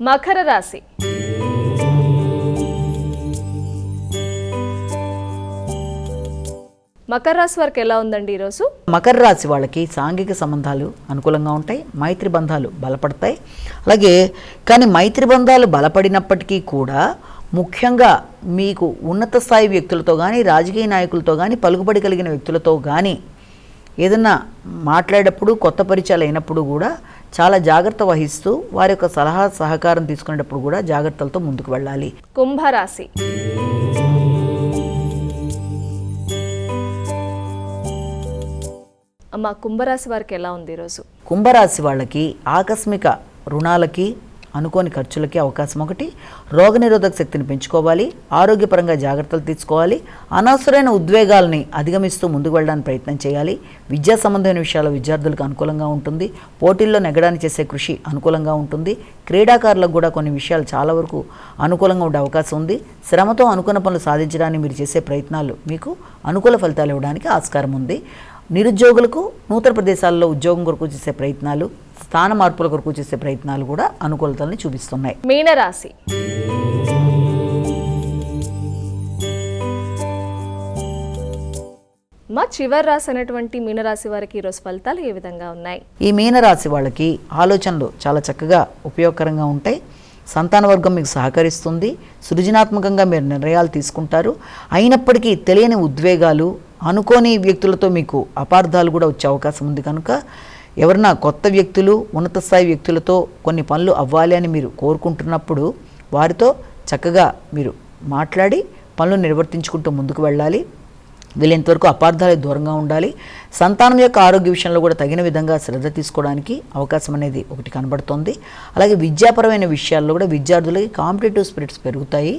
మకర రాశి. మకర రాశి వారికి ఎలా ఉందండి ఈరోజు? మకర రాశి వాళ్ళకి సాంఘిక సంబంధాలు అనుకూలంగా ఉంటాయి మైత్రి బంధాలు బలపడతాయి. అలాగే కానీ మైత్రి బంధాలు బలపడినప్పటికీ కూడా ముఖ్యంగా మీకు ఉన్నత స్థాయి వ్యక్తులతో కానీ రాజకీయ నాయకులతో కానీ పలుకుబడి కలిగిన వ్యక్తులతో కానీ ఏదన్నా మాట్లాడేటప్పుడు కొత్త పరిచయాలు అయినప్పుడు కూడా చాలా జాగ్రత్త వహిస్తూ వారి యొక్క సలహా సహకారం తీసుకునేటప్పుడు కూడా జాగ్రత్తలతో ముందుకు వెళ్ళాలి. కుంభరాశి. అమ్మ కుంభరాశి వారికి ఎలా ఉంది ఈరోజు? కుంభరాశి వాళ్ళకి ఆకస్మిక రుణాలకి అనుకోని ఖర్చులకి అవకాశం ఒకటి. రోగనిరోధక శక్తిని పెంచుకోవాలి. ఆరోగ్యపరంగా జాగ్రత్తలు తీసుకోవాలి. అనవసరమైన ఉద్వేగాల్ని అధిగమిస్తూ ముందుకు వెళ్ళడానికి ప్రయత్నం చేయాలి. విద్యా సంబంధమైన విషయాలు విద్యార్థులకు అనుకూలంగా ఉంటుంది. పోటీల్లో నెగ్గడానికి చేసే కృషి అనుకూలంగా ఉంటుంది. క్రీడాకారులకు కూడా కొన్ని విషయాలు చాలా వరకు అనుకూలంగా ఉండే అవకాశం ఉంది. శ్రమతో అనుకున్న పనులు సాధించడానికి మీరు చేసే ప్రయత్నాలు మీకు అనుకూల ఫలితాలు ఇవ్వడానికి ఆస్కారం ఉంది. నిరుద్యోగులకు నూతన ప్రదేశాల్లో ఉద్యోగం కొరకు చేసే ప్రయత్నాలు స్థాన మార్పుల కొరకు చేసే ప్రయత్నాలు కూడా అనుకూలతల్ని చూపిస్తున్నాయి. మీనరాశి. మా చివరి రాశి అనేటువంటి మీనరాశి వారికి ఈరోజు ఫలితాలు ఏ విధంగా ఉన్నాయి? ఈ మీనరాశి వాళ్ళకి ఆలోచనలు చాలా చక్కగా ఉపయోగకరంగా ఉంటాయి. సంతాన వర్గం మీకు సహకరిస్తుంది. సృజనాత్మకంగా మీరు నిర్ణయాలు తీసుకుంటారు. అయినప్పటికీ తెలియని ఉద్వేగాలు అనుకోని వ్యక్తులతో మీకు అపార్థాలు కూడా వచ్చే అవకాశం ఉంది కనుక ఎవరన్నా కొత్త వ్యక్తులు ఉన్నత స్థాయి వ్యక్తులతో కొన్ని పనులు అవ్వాలి అని మీరు కోరుకుంటున్నప్పుడు వారితో చక్కగా మీరు మాట్లాడి పనులు నిర్వర్తించుకుంటూ ముందుకు వెళ్ళాలి. వీలైనంతవరకు అపార్థాలకు దూరంగా ఉండాలి. సంతానం యొక్క ఆరోగ్య విషయంలో కూడా తగిన విధంగా శ్రద్ధ తీసుకోవడానికి అవకాశం అనేది ఒకటి కనబడుతోంది. అలాగే విద్యాపరమైన విషయాల్లో కూడా విద్యార్థులకి కాంపిటేటివ్ స్పిరిట్స్ పెరుగుతాయి.